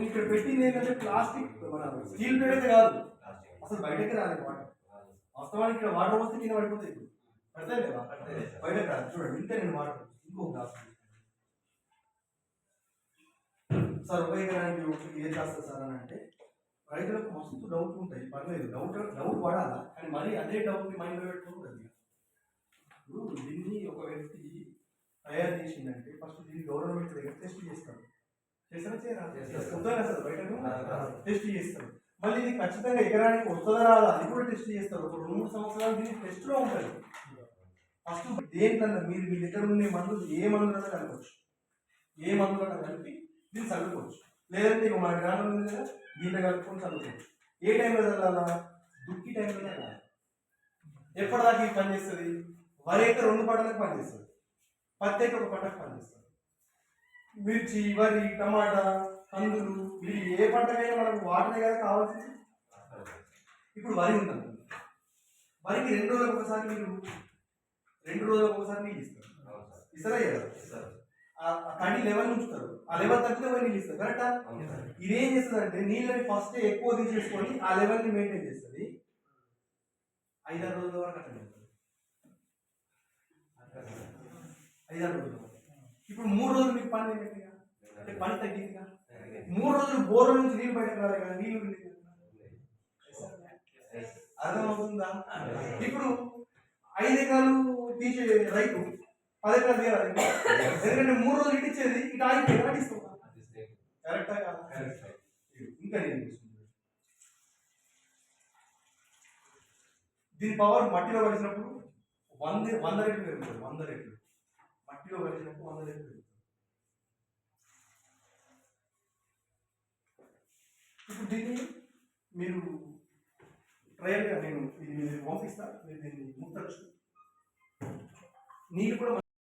నేను ఇక్కడ పెట్టింది ఏంటంటే ప్లాస్టిక్ మన స్టీల్ ప్లేట్ అయితే కాదు. అసలు బయటకి రాలేదు వాటర్. వాస్తవానికి ఇక్కడ వాటర్ వస్తే కింద ఇప్పుడు. పడతాయి కదా? బయటకు రాదు చూడండి ఇంకా నేను వాటర్. ఇంకో గ్లాస్ సార్ ఒక ఎకరానికి ఒకటి ఏం చేస్తారు సార్ అని అంటే రైతులకు మస్తు డౌట్ ఉంటాయి. పర్లేదు డౌట్ డౌట్ పడాలా? కానీ మరీ అదే డౌట్ని మైండ్లో పెట్టుకోకూడదు ఇప్పుడు దీన్ని ఒక వ్యక్తి తయారు చేసిందంటే ఫస్ట్ దీన్ని గవర్నమెంట్ దగ్గర టెస్ట్ చేస్తారు చేయరా. వద్దా సార్ బయట రాదు. టెస్ట్ చేస్తారు. మళ్ళీ ఇది ఖచ్చితంగా ఎకరానికి వస్తుందా రాదా? అది కూడా టెస్ట్ చేస్తారు. ఒక రెండు మూడు సంవత్సరాలు దీన్ని టెస్ట్లో ఉంటుంది. ఫస్ట్ దేంట్లన్నా మీరు మీ దగ్గర ఉండే మందులు ఏ మందులన్నా కలపచ్చు ఏ మందులన్నా కలిపి దీన్ని చల్లుకోవచ్చు. లేదంటే ఇక మన గ్రామం ఉంది కదా దీంట్లో కలుపుకొని చల్లుకోవచ్చు. ఏ టైంలో చల్లాలా? దుక్కి టైంలో చల్లాలి. ఎప్పటిదాకా ఇది పనిచేస్తుంది? వరి అయితే రెండు పంటలకు పనిచేస్తుంది. పత్తి అయితే ఒక పంటకు పనిచేస్తుంది. మిర్చి వరి టమాటా కందులు ఇది ఏ పంటకైనా మనకు వాటరే కదా కావాల్సింది? ఇప్పుడు వరి ఉంటుంది. వరికి రెండు రోజులకు ఒకసారి మీరు రెండు రోజులకు ఒకసారి నీళ్ళు ఇస్తారు. ఇస్తారా కదా తడి లెవెల్ ఉంచుతారు. ఆ లెవెల్ తగ్గితే పోయి నీళ్ళు ఇస్తారు. కరెక్టా? ఇదేం చేస్తుంది అంటే నీళ్ళని ఫస్ట్ ఎక్కువ తీసేసుకొని ఆ లెవెల్ని మెయింటైన్ చేస్తుంది. ఐదారు రోజుల వరకు అట్లా ఐదారు రోజుల. వరకు ఇప్పుడు మూడు రోజులు మీకు పని అయినట్టుగా అంటే పని తగ్గిందిగా? మూడు రోజులు బోర్ల నుంచి నీళ్ళు బయటకు రాలే కదా నీళ్ళు. అర్థమవుతుందా? ఇప్పుడు ఐదు ఎకరాలు తీసే రైతు పది ఎకరాలు తీయాలి ఎందుకంటే మూడు రోజులు ఇటు ఇచ్చేది ఇటు ఎకరాలు ఇస్తాం కరెక్టా కాదా? ఇంకా నేను. దీని పవర్ మట్టిలో కలిసినప్పుడు వంద వంద రెట్లు పెరుగుతుంది వంద రెట్లు. మట్టిలో కలిసినప్పుడు వంద రెట్లు పెరుగుతుంది ఇప్పుడు దీన్ని మీరు ట్రయల్గా నేను ఇది మీరు పంపిస్తా మీరు దీన్ని ముట్టచ్చు నీళ్ళు కూడా